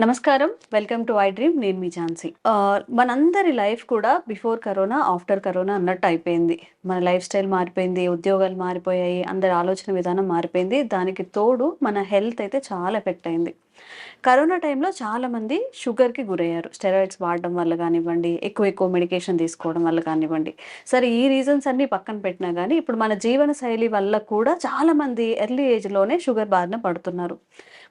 నమస్కారం. Welcome to I dream నేను మీ ఝాన్సీ. మనందరి లైఫ్ కూడా బిఫోర్ కరోనా ఆఫ్టర్ కరోనా అన్నట్టు అయిపోయింది. మన లైఫ్ స్టైల్ మారిపోయింది ఉద్యోగాలు మారిపోయాయి అందరి ఆలోచన విధానం మారిపోయింది. దానికి తోడు మన హెల్త్ అయితే చాలా ఎఫెక్ట్ అయింది. కరోనా టైంలో చాలామంది షుగర్కి గురయ్యారు. స్టెరాయిడ్స్ వాడడం వల్ల కానివ్వండి ఎక్కువ ఎక్కువ మెడికేషన్ తీసుకోవడం వల్ల కానివ్వండి. సరే ఈ రీజన్స్ అన్ని పక్కన పెట్టినా కానీ ఇప్పుడు మన జీవన శైలి వల్ల కూడా చాలామంది ఎర్లీ ఏజ్లోనే షుగర్ బారిన పడుతున్నారు.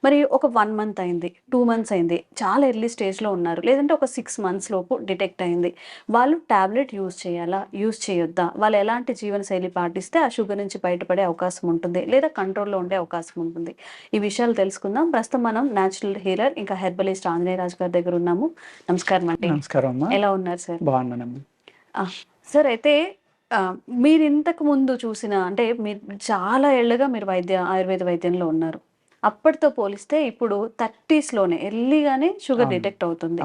మరి ఒక వన్ మంత్ అయింది టూ మంత్స్ అయింది చాలా ఎర్లీ స్టేజ్లో ఉన్నారు. లేదంటే ఒక సిక్స్ మంత్స్ లోపు డిటెక్ట్ అయింది. వాళ్ళు టాబ్లెట్ యూజ్ చేయాలా యూజ్ చేయొద్దా? వాళ్ళు ఎలాంటి జీవన శైలి పాటిస్తే ఆ షుగర్ నుంచి బయటపడే అవకాశం ఉంటుంది లేదా కంట్రోల్లో ఉండే అవకాశం ఉంటుంది? ఈ విషయాలు తెలుసుకుందాం. ప్రస్తుతం మనం న్యాచురల్ హీలర్ ఇంకా హెర్బలిస్ట్ ఆంజనేయ రాజు గారి దగ్గర ఉన్నాము. నమస్కారం అండి. నమస్కారం అమ్మా. ఎలా ఉన్నారు సార్ బాగున్నానమ్మా. సార్ అయితే మీరు ఇంతకు ముందు చూసిన అంటే మీరు చాలా ఏళ్ళుగా మీరు వైద్య ఆయుర్వేద వైద్యంలో ఉన్నారు. అప్పటితో పోలిస్తే ఇప్పుడు థర్టీస్లోనే ఎర్లీగానే షుగర్. డిటెక్ట్ అవుతుంది.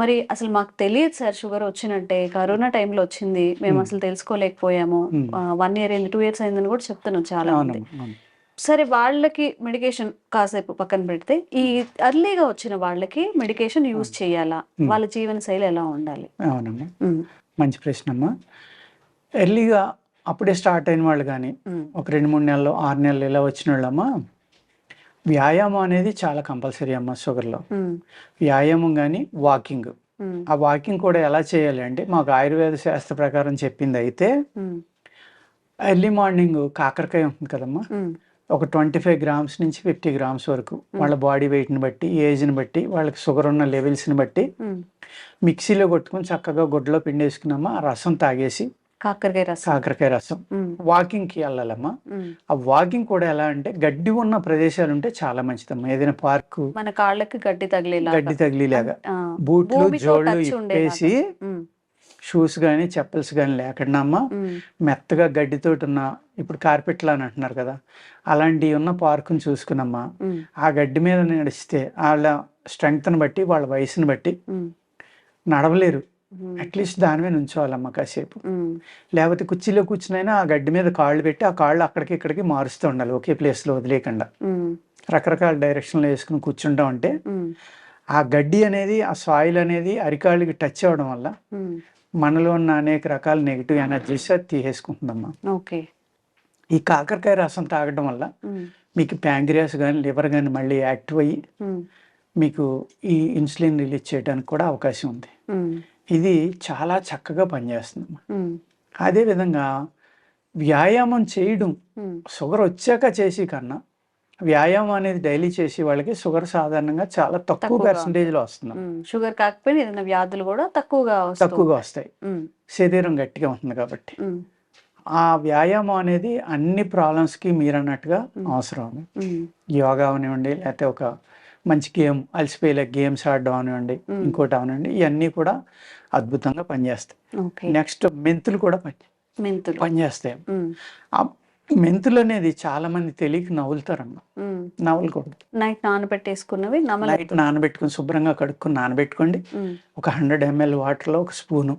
మరి అసలు మాకు తెలియదు సార్ షుగర్ వచ్చినట్టే. కరోనా టైంలో వచ్చింది. మేము. అసలు తెలుసుకోలేకపోయాము. వన్ ఇయర్ అయింది టూ ఇయర్స్ అయిందని కూడా చెప్తున్నాం చాలా మంది. సరే వాళ్ళకి మెడికేషన్ కాసేపు పక్కన పెడితే ఈ అర్లీగా వచ్చిన వాళ్ళకి మెడికేషన్ యూజ్ చేయాలా. వాళ్ళ జీవన శైలి ఎలా ఉండాలి? అవునమ్మా. మంచి ప్రశ్న అమ్మా. ఎర్లీగా అప్పుడే స్టార్ట్ అయిన వాళ్ళు కానీ ఒక రెండు మూడు నెలలు ఆరు నెలలు ఇలా వచ్చిన వాళ్ళమ్మా వ్యాయామం అనేది చాలా కంపల్సరీ అమ్మా షుగర్లో. వ్యాయామం కానీ వాకింగ్. ఆ వాకింగ్ కూడా ఎలా చేయాలి అంటే మాకు ఆయుర్వేద శాస్త్ర ప్రకారం చెప్పింది అయితే ఎర్లీ మార్నింగ్ కాకరకాయ ఉంటుంది కదమ్మా. ఒక ట్వంటీ ఫైవ్ గ్రామ్స్ నుంచి ఫిఫ్టీ గ్రామ్స్ వరకు వాళ్ళ బాడీ వెయిట్ని బట్టి ఏజ్ని బట్టి వాళ్ళకి షుగర్ ఉన్న లెవెల్స్ని బట్టి. మిక్సీలో కొట్టుకొని చక్కగా గుడ్డలో పిండేసుకున్నామా ఆ రసం తాగేసి కాకరకాయ రసం. కాకరకాయ రసం. వాకింగ్కి వెళ్ళాలమ్మా. ఆ వాకింగ్ కూడా ఎలా అంటే గడ్డి ఉన్న ప్రదేశాలు ఉంటే చాలా మంచిదమ్మా. ఏదైనా పార్కు మన కాళ్ళకి గడ్డి తగిలేలా గడ్డి తగిలిలాగా. బూట్లు జోళ్ళు ఇప్పేసి షూస్ కానీ చెప్పల్స్ కానీ లేకుండా అమ్మా మెత్తగా గడ్డితోటి ఉన్న ఇప్పుడు కార్పెట్లు అని అంటున్నారు కదా అలాంటివి ఉన్న పార్కుని చూసుకున్నమ్మా ఆ గడ్డి మీద నడిస్తే వాళ్ళ స్ట్రెంగ్త్ని బట్టి వాళ్ళ వయసుని బట్టి నడవలేరు. అట్లీస్ట్ దాని మీద ఉంచోవాలమ్మా కాసేపు. లేకపోతే కుర్చీలో కూర్చునైనా ఆ గడ్డి మీద కాళ్ళు పెట్టి ఆ కాళ్ళు అక్కడికి ఇక్కడికి మారుస్తూ ఉండాలి ఒకే ప్లేస్లో వదిలేయకుండా. రకరకాల డైరెక్షన్లో వేసుకుని కూర్చుంటాం అంటే ఆ గడ్డి అనేది ఆ సాయిల్ అనేది అరికాళ్ళకి టచ్ అవ్వడం వల్ల మనలో ఉన్న అనేక రకాల నెగిటివ్ ఎనర్జీస్ అది తీసేసుకుంటుందమ్మా ఓకే. ఈ కాకరకాయ రసం తాగడం వల్ల మీకు ప్యాంక్రియాస్ కానీ లివర్ కానీ మళ్ళీ యాక్టివ్ అయ్యి మీకు ఈ ఇన్సులిన్ రిలీజ్ చేయడానికి కూడా అవకాశం ఉంది. ఇది చాలా చక్కగా పనిచేస్తుందమ్మా. అదేవిధంగా వ్యాయామం చేయడం షుగర్ వచ్చాక చేసి కన్నా వ్యాయామం అనేది డైలీ చేసి వాళ్ళకి షుగర్ సాధారణంగా చాలా తక్కువ తక్కువగా పర్సంటేజ్లో వస్తుంది. షుగర్ కాకపోయినా ఏదైనా వ్యాధులు కూడా తక్కువగా తక్కువగా వస్తాయి. శరీరం గట్టిగా ఉంటుంది కాబట్టి. ఆ వ్యాయామం అనేది అన్ని ప్రాబ్లమ్స్కి మీరు అన్నట్టుగా అవసరం యోగా అవనివ్వండి లేకపోతే ఒక మంచి గేమ్ అలసిపోయేలా గేమ్స్ ఆడడం అవనివ్వండి Mm. ఇంకోటి అవనివ్వండి ఇవన్నీ కూడా అద్భుతంగా పనిచేస్తాయి. నెక్స్ట్ మెంతులు కూడా పని మెంతులు. పనిచేస్తాయి. మెంతులు అనేది చాలా మంది తెలియక నవ్వులుతారమ్మ. నవ్వులకూడదు నైట్ నానబెట్టేసుకున్నవి నైట్ నానబెట్టుకుని శుభ్రంగా కడుక్కుని నానబెట్టుకోండి. ఒక హండ్రెడ్ ఎంఎల్ వాటర్లో ఒక స్పూను.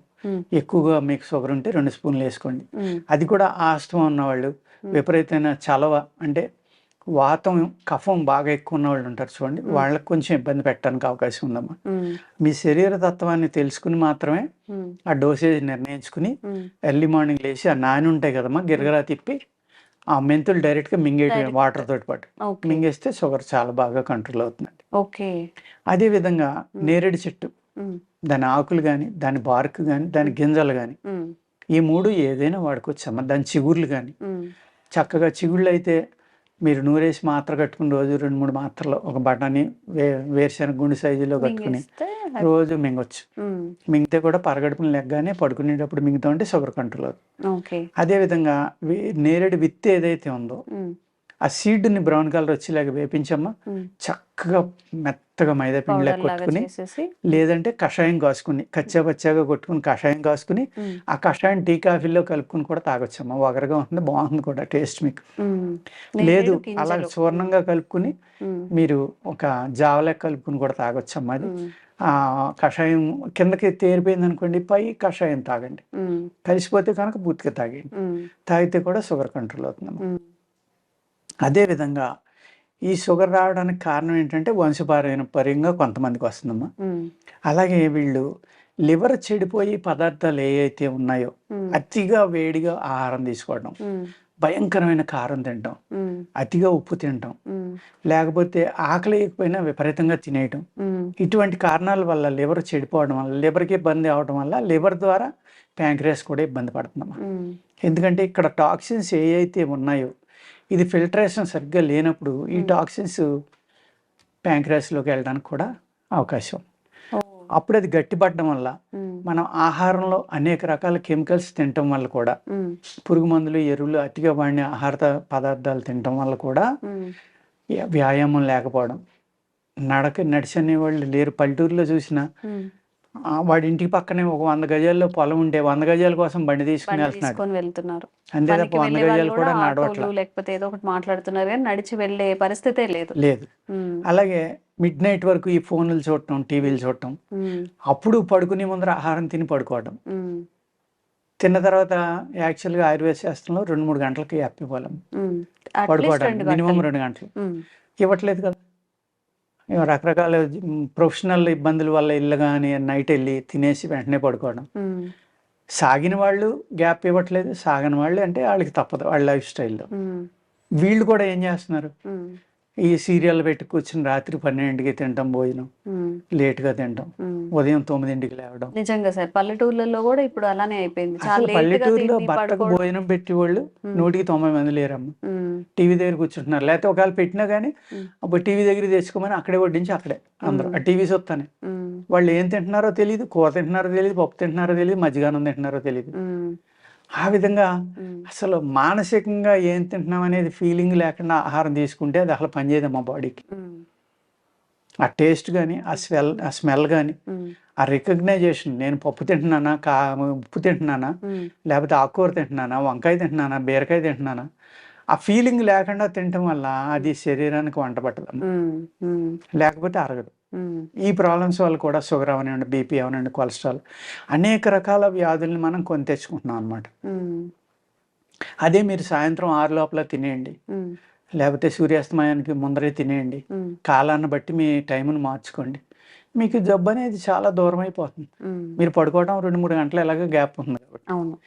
ఎక్కువగా మీకు షుగర్ ఉంటే రెండు స్పూన్లు వేసుకోండి. అది కూడా ఆస్తమా ఉన్నవాళ్ళు విపరీతమైన చలవ అంటే వాతం కఫం బాగా ఎక్కువ ఉన్న వాళ్ళు ఉంటారు చూడండి. వాళ్ళకి కొంచెం ఇబ్బంది పెట్టడానికి అవకాశం ఉందమ్మా. మీ శరీర తత్వాన్ని తెలుసుకుని మాత్రమే ఆ డోసేజ్ నిర్ణయించుకుని. ఎర్లీ మార్నింగ్ లేచి ఆ నాని ఉంటాయి కదమ్మా గిరగరా తిప్పి ఆ మెంతులు డైరెక్ట్గా మింగేటి Direct. వాటర్ తోటి పాటు మింగేస్తే షుగర్ చాలా బాగా కంట్రోల్ అవుతుందండి. ఓకే. అదేవిధంగా నేరేడు చెట్టు. దాని ఆకులు కానీ దాని బార్క్ కానీ దాని గింజలు కానీ ఈ మూడు ఏదైనా వాడుకోవచ్చమ్మా దాని చిగుర్లు కానీ చక్కగా చిగుళ్ళు అయితే మీరు నూరేసి మాత్ర కట్టుకుని రోజు రెండు మూడు మాత్రలు ఒక బఠానీ వే వేరుశనగ గుండె సైజులో కట్టుకుని రోజు మింగొచ్చు. మింగితే కూడా పరగడుపున లెగ్గానే పడుకునేటప్పుడు మింగుతా ఉంటే షుగర్ కంట్రోల్ అవుతుంది. ఓకే. అదేవిధంగా వి- నేరేడు విత్తు ఏదైతే ఉందో ఆ సీడ్ని బ్రౌన్ కలర్ వచ్చేలాగా వేపించమ్మా. చక్కగా మెత్తగా మైదా పిండిలో కొట్టుకుని లేదంటే కషాయం కాసుకుని కచ్చా పచ్చాగా కొట్టుకుని కషాయం కాసుకుని ఆ కషాయం టీ కాఫీలో కలుపుకుని కూడా తాగొచ్చమ్మా. వగరగా ఉంటుంది బాగుంది కూడా టేస్ట్ మీకు. లేదు అలా. సువర్ణంగా కలుపుకుని మీరు ఒక జావలే కలుపుకుని కూడా తాగొచ్చమ్మా అది. కషాయం కిందకి తేరిపోయింది అనుకోండి పై కషాయం తాగండి. కలిసిపోతే కనుక పూర్తిగా తాగండి తాగితే కూడా షుగర్ కంట్రోల్ అవుతుందమ్మా. అదేవిధంగా ఈ షుగర్ రావడానికి కారణం ఏంటంటే వంశపారంపర్యంగా కొంతమందికి వస్తుందమ్మా. అలాగే వీళ్ళు లివర్ చెడిపోయి పదార్థాలు ఏవైతే ఉన్నాయో అతిగా వేడిగా ఆహారం తీసుకోవడం భయంకరమైన కారం తినటం ఉమ్, అతిగా ఉప్పు తినటం ఉమ్, లేకపోతే ఆకలి లేకపోయినా విపరీతంగా తినేయటం. ఇటువంటి కారణాల వల్ల లివర్ చెడిపోవడం వల్ల లివర్కి ఇబ్బంది అవడం వల్ల లివర్ ద్వారా ప్యాంక్రియాస్ కూడా ఇబ్బంది పడుతుందమ్మా. ఎందుకంటే ఇక్కడ టాక్సిన్స్ ఏ అయితే ఉన్నాయో ఇది ఫిల్టరేషన్ సరిగ్గా లేనప్పుడు ఈ. టాక్సిన్స్ ప్యాంక్రియాస్లోకి వెళ్ళడానికి కూడా అవకాశం. అప్పుడు అది గట్టిపడడం వల్ల మనం ఆహారంలో అనేక రకాల కెమికల్స్ తినటం వల్ల కూడా పురుగు మందులు ఎరువులు అతిగా వాడిన ఆహార పదార్థాలు తినటం వల్ల కూడా వ్యాయామం లేకపోవడం. నడక నడిచనే వాళ్ళు లేరు. పల్లెటూరులో చూసిన. వాడి ఇంటికి పక్కనే ఒక వంద గజాల్లో పొలం ఉంటే వంద గజాల కోసం బండి తీసుకుని వెళ్తున్నాడు. వెళ్తున్నారు. అంతే తప్ప వంద గజాలు కూడా నడవట్లేదు లేకపోతే ఏదో ఒకటి మాట్లాడుతున్నారు కానీ నడిచి వెళ్ళే పరిస్థితే లేదు. లేదు. అలాగే మిడ్ నైట్ వరకు ఈ ఫోన్లు చూడటం టీవీలు చూడటం. అప్పుడు పడుకునే ముందర ఆహారం తిని పడుకోవడం. తిన్న తర్వాత యాక్చువల్గా ఆయుర్వేద శాస్త్రంలో రెండు మూడు గంటలకి అప్పిపోలేం పడుకోవడం మినిమం. రెండు గంటలు. ఇవ్వట్లేదు కదా. రకరకాల ప్రొఫెషనల్ ఇబ్బందుల వల్ల ఇల్లు కానీ నైట్ వెళ్ళి తినేసి వెంటనే పడుకోవడం. సాగిన వాళ్ళు గ్యాప్ ఇవ్వట్లేదు. సాగని వాళ్ళు అంటే వాళ్ళకి తప్పదు. వాళ్ళ లైఫ్ స్టైల్లో. వీళ్ళు కూడా ఏం చేస్తున్నారు? ఈ సీరియల్ పెట్టి కూర్చుని రాత్రి పన్నెండింటికి తింటాం భోజనం. ఉమ్, లేట్గా తింటాం. ఉదయం తొమ్మిదింటికి లేవడం. నిజంగా సార్ పల్లెటూర్లలో కూడా ఇప్పుడు అలానే అయిపోయింది. లేట్గా పల్లెటూరులో భర్తకు పడుకోవడం భోజనం పెట్టి వాళ్ళు నూటికి తొంభై మంది లేరమ్మ. టీవీ దగ్గర కూర్చుంటున్నారు. లేకపోతే ఒకవేళ పెట్టినా కానీ అప్పుడు టీవీ దగ్గర తెచ్చుకోమని అక్కడే వడ్డించి అక్కడే అందరూ. ఆ ఉమ్, టీవీ చూస్తానే ఉమ్, వాళ్ళు ఏం తింటున్నారో తెలియదు కూర తింటున్నారో తెలియదు పప్పు తింటున్నారో తెలియదు మజ్జిగానం తింటున్నారో తెలియదు ఆ విధంగా అసలు మానసికంగా ఏం తింటున్నాం అనేది ఫీలింగ్ లేకుండా ఆహారం తీసుకుంటే అది అసలు పనిచేయదు మా బాడీకి. ఆ టేస్ట్ కానీ ఆ స్మెల్ ఆ స్మెల్ కానీ ఆ రికగ్నైజేషన్ నేను పప్పు తింటున్నానా కా ఉప్పు తింటున్నానా లేకపోతే ఆకుకూర తింటున్నానా వంకాయ తింటున్నానా బీరకాయ తింటున్నానా ఆ ఫీలింగ్ లేకుండా తినటం వల్ల అది శరీరానికి వంట పట్టదు లేకపోతే అరగదు. ఈ ప్రాబ్లమ్స్ వల్ల కూడా షుగర్ అవనివ్వండి బీపీ అవనండి కొలెస్ట్రాల్ అనేక రకాల వ్యాధుల్ని మనం కొని తెచ్చుకుంటున్నాం అనమాట అదే మీరు సాయంత్రం ఆరు లోపల తినేయండి. లేకపోతే సూర్యాస్తమయానికి ముందరే తినేయండి. కాలాన్ని బట్టి మీ టైంను మార్చుకోండి. మీకు జబ్బు అనేది చాలా దూరం అయిపోతుంది. మీరు పడుకోవడం రెండు మూడు గంటలు ఎలాగో గ్యాప్ ఉంది కాబట్టి.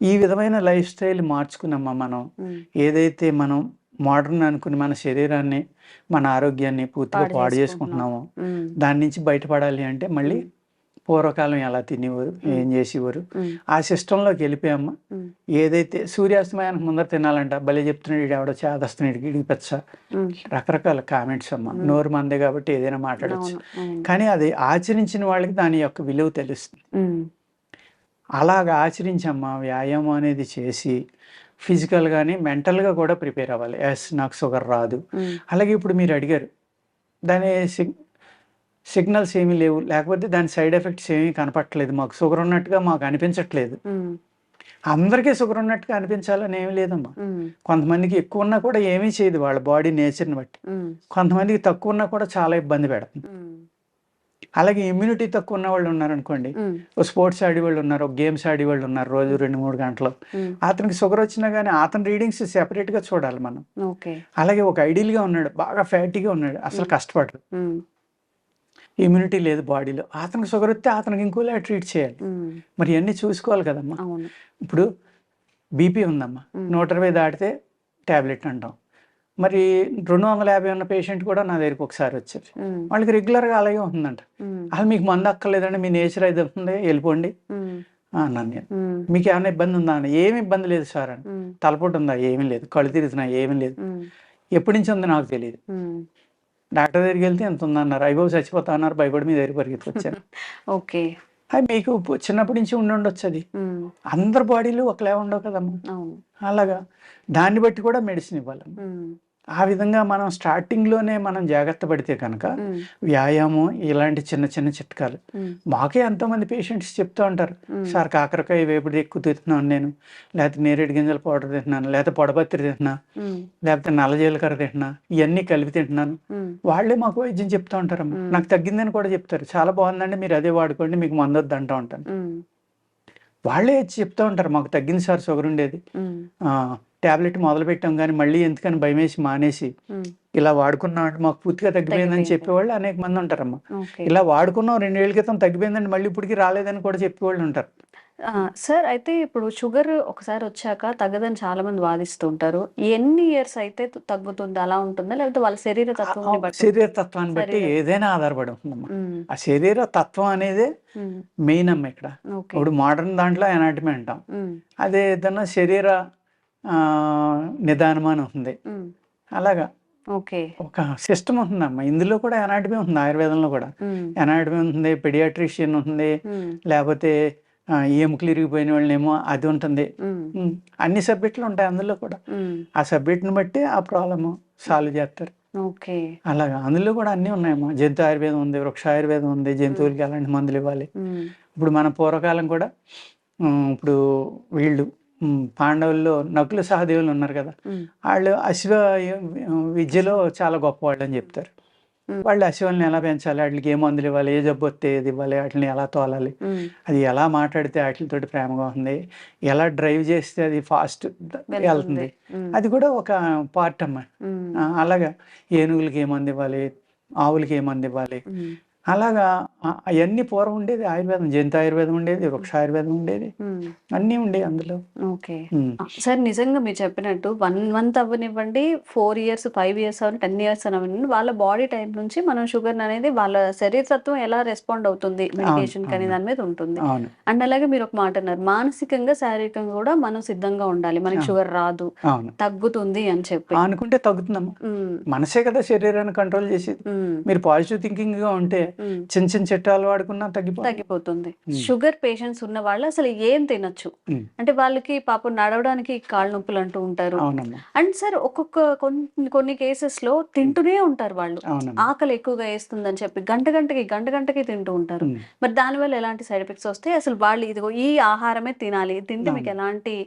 ఈ విధమైన లైఫ్ స్టైల్ మార్చుకున్నామా మనం? ఏదైతే మనం మోడర్న్ అనుకుని మన శరీరాన్ని మన ఆరోగ్యాన్ని పూర్తిగా పాడు పాడు చేసుకుంటున్నాం. చేసుకుంటున్నామో. దాని నుంచి బయటపడాలి అంటే మళ్ళీ పూర్వకాలం ఎలా తినేవారు. ఏం చేసేవారు? ఆ సిస్టంలోకి వెళ్ళిపోయామ్మా ఏదైతే సూర్యాస్తమయానికి ముందర తినాలంట భలే చెప్తున్నాడు ఎవడో చేదస్తున్నాడు ఇడికి పెచ్చ. రకరకాల కామెంట్స్ అమ్మా. నోరు మందే కాబట్టి ఏదైనా మాట్లాడచ్చు. కానీ అది ఆచరించిన వాళ్ళకి దాని యొక్క విలువ తెలుస్తుంది. అలాగ ఆచరించమ్మా. వ్యాయామం అనేది చేసి ఫిజికల్ కానీ మెంటల్గా కూడా ప్రిపేర్ అవ్వాలి. ఎస్ నాకు షుగర్ రాదు. అలాగే ఇప్పుడు మీరు అడిగారు. దాని సిగ్ సిగ్నల్స్ ఏమీ లేవు. లేకపోతే దాని సైడ్ ఎఫెక్ట్స్ ఏమీ కనపట్టలేదు మాకు షుగర్ ఉన్నట్టుగా మాకు అనిపించట్లేదు. అందరికీ షుగర్ ఉన్నట్టుగా అనిపించాలని ఏమీ లేదమ్మా. కొంతమందికి ఎక్కువ ఉన్నా కూడా ఏమీ చేయదు వాళ్ళ బాడీ నేచర్ని బట్టి. కొంతమందికి తక్కువ ఉన్నా కూడా చాలా ఇబ్బంది పెడుతుంది అలాగే ఇమ్యూనిటీ తక్కువ ఉన్న వాళ్ళు ఉన్నారనుకోండి ఓ స్పోర్ట్స్ ఆడేవాళ్ళు ఉన్నారు ఒక గేమ్స్ ఆడేవాళ్ళు ఉన్నారు రోజు రెండు మూడు గంటలు. అతనికి షుగర్ వచ్చినా కానీ అతని రీడింగ్స్ సెపరేట్గా చూడాలి మనం. అలాగే ఒక ఐడియల్గా ఉన్నాడు బాగా ఫ్యాటీగా ఉన్నాడు అసలు కష్టపడరు ఇమ్యూనిటీ లేదు బాడీలో అతనికి షుగర్ వస్తే అతనికి ఇంకోలా ట్రీట్ చేయాలి. మరి ఇవన్నీ చూసుకోవాలి కదమ్మా. ఇప్పుడు బీపీ ఉందమ్మా. నూట ఇరవై దాటితే ట్యాబ్లెట్ అంటాం. మరి రెండు వందల యాభై ఉన్న పేషెంట్ కూడా నా దగ్గరికి ఒకసారి వచ్చారు. వాళ్ళకి రెగ్యులర్గా అలాగే ఉంటుందంట అసలు మీకు మందు అక్కర్లేదండి మీ నేచర్ అది ఉంటుంది వెళ్ళిపోండి. అన్నాను నేను. మీకు ఏమైనా ఇబ్బంది ఉందా అని ఏమి ఇబ్బంది లేదు సార్ అని. తలపోటు ఉందా? ఏమీ లేదు. కళ్ళు తిరుగుతున్నా ఏమీ లేదు. ఎప్పటి నుంచి ఉంది నాకు తెలియదు. డాక్టర్ దగ్గరికి వెళ్తే ఎంత ఉందన్నారు? అయ్యబాబు చచ్చిపోతా అన్నారు భయపడి మీ దగ్గర పరిగెత్తుకొచ్చాను. ఓకే. అది మీకు చిన్నప్పటి నుంచి ఉండి ఉండొచ్చు అది. అందరి బాడీలు ఒకలే ఉండవు కదమ్మా. అలాగా. దాన్ని బట్టి కూడా మెడిసిన్ ఇవ్వాలి. ఆ విధంగా మనం స్టార్టింగ్లోనే మనం జాగ్రత్త పడితే కనుక వ్యాయామం ఇలాంటి చిన్న చిన్న చిట్కాలు. మాకే ఎంతోమంది పేషెంట్స్ చెప్తూ ఉంటారు. సార్ కాకరకాయ వేపుడు ఎక్కువ తింటున్నాను నేను. లేకపోతే నేరేడు గింజల పౌడర్ తింటున్నాను. లేకపోతే పొడపత్రి తింటున్నా. లేకపోతే నల్ల జీలకర్ర తింటున్నా. ఇవన్నీ కలిపి తింటున్నాను. వాళ్ళే మాకు వైద్యం చెప్తూ ఉంటారమ్మా. మ్మ్. నాకు తగ్గిందని కూడా చెప్తారు. చాలా బాగుందండి మీరు అదే వాడుకోండి మీకు మందొద్దు అంటూ ఉంటాను. వాళ్ళే చెప్తూ ఉంటారు. మాకు తగ్గింది సార్ షుగర్ ఉండేది. ట్యాబ్లెట్ మొదలు పెట్టాం కానీ మళ్ళీ ఎందుకని భయమేసి మానేసి ఇలా వాడుకున్నాం అంటే మాకు పూర్తిగా తగ్గిపోయిందని తగ్గిపోయింది. చెప్పేవాళ్ళు అనేక మంది ఉంటారమ్మా. ఇలా వాడుకున్నాం రెండేళ్ళ క్రితం తగ్గిపోయిందండి మళ్ళీ ఇప్పటికి రాలేదని కూడా చెప్పేవాళ్ళు ఉంటారు. సార్ అయితే ఇప్పుడు షుగర్ ఒకసారి వచ్చాక తగ్గదని చాలా మంది వాదిస్తూ ఉంటారు ఎన్ని ఇయర్స్ అయితే తగ్గుతుంది అలా ఉంటుందా? లేకపోతే వాళ్ళ శరీర బట్టి? శరీర తత్వాన్ని బట్టి ఏదైనా ఆధారపడి ఉంటుందమ్మా. ఆ శరీర తత్వం అనేది మెయిన్ అమ్మ ఇక్కడ. ఇప్పుడు మోడర్న్ దాంట్లో ఎనాటమీ అంటాం. అదే ఏదైనా శరీర నిదానం అని ఉంటుంది ఉమ్, అలాగా. ఓకే. ఒక సిస్టమ్ ఉంటుందమ్మా. ఇందులో కూడా ఎనాటమీ ఉంది ఆయుర్వేదంలో కూడా. ఎనాటమీ ఉంటుంది పెడియాట్రిషియన్ ఉంటుంది లేకపోతే ఎముకలు ఇరిగిపోయిన వాళ్ళేమో అది ఉంటుంది. అన్ని సబ్జెక్టులు ఉంటాయి అందులో కూడా. ఆ సబ్జెక్ట్ని బట్టి ఆ ప్రాబ్లమ్ సాల్వ్ చేస్తారు. ఓకే. అలాగా. అందులో కూడా అన్నీ ఉన్నాయమ్మా. జంతు ఆయుర్వేదం ఉంది వృక్ష ఆయుర్వేదం ఉంది జంతువులకి ఎలాంటి మందులు ఇవ్వాలి. ఇప్పుడు మన పూర్వకాలం కూడా ఇప్పుడు వీళ్ళు పాండవుల్లో నకుల సహదేవులు ఉన్నారు కదా. వాళ్ళు అశ్వ విద్యలో చాలా గొప్పవాళ్ళు అని చెప్తారు. వాళ్ళు అశ్వాలను ఎలా పెంచాలి? వాటికి ఏ మందులు ఇవ్వాలి? ఏ జబ్బు వస్తే ఏది ఇవ్వాలి? వాటిని ఎలా తోలాలి? అది ఎలా మాట్లాడితే వాటితోటి ప్రేమగా ఉంది? ఎలా డ్రైవ్ చేస్తే అది ఫాస్ట్ వెళ్తుంది. అది కూడా ఒక పార్ట్ అమ్మా అలాగా ఏనుగులకి ఏ మందు ఇవ్వాలి? ఆవులకి ఏ మందు ఇవ్వాలి? అలాగా అవన్నీ పూర్వం ఉండేది ఆయుర్వేదం జంతు ఆయుర్వేదం ఉండేది వృక్ష ఆయుర్వేదం ఉండేది. అన్నీ ఉండేవి అందులో. ఓకే. సార్ నిజంగా మీరు చెప్పినట్టు వన్ మంత్ అవ్వనివ్వండి ఫోర్ ఇయర్స్ ఫైవ్ ఇయర్స్ అవ్వండి టెన్ ఇయర్స్ అవ్వనివ్వండి వాళ్ళ బాడీ టైప్ నుంచి మనం షుగర్ అనేది వాళ్ళ శరీరతత్వం ఎలా రెస్పాండ్ అవుతుంది మెడికేషన్ కానీ. దాని మీద ఉంటుంది. అండ్ అలాగే మీరు ఒక మాట అన్నారు మానసికంగా శారీరకంగా కూడా మనం సిద్ధంగా ఉండాలి మనకి. షుగర్ రాదు తగ్గుతుంది అని చెప్పి. అనుకుంటే తగ్గుతుందమ్మా. మనసే కదా శరీరాన్ని కంట్రోల్ చేసేది. ఉమ్, మీరు పాజిటివ్ థింకింగ్గా ఉంటే చిన్న చిన్న చట్టాలు వాడుకున్నా తగ్గిపోతుంది. తగ్గిపోతుంది. షుగర్ పేషెంట్స్ ఉన్న వాళ్ళు అసలు ఏం తినొచ్చు. అంటే వాళ్ళకి పాపం నడవడానికి కాళ్ళ నొప్పులు అంటూ ఉంటారు. అండ్ సార్ ఒక్కొక్క కొన్ని కొన్ని కేసెస్లో తింటూనే ఉంటారు వాళ్ళు. ఆకలి ఎక్కువగా వేస్తుందని చెప్పి గంట గంటకి గంట గంటకి తింటూ ఉంటారు. మరి దానివల్ల ఎలాంటి సైడ్ ఎఫెక్ట్స్ వస్తాయి? అసలు వాళ్ళు ఇదిగో ఈ ఆహారమే తినాలి. తింటే మీకు. ఎలాంటి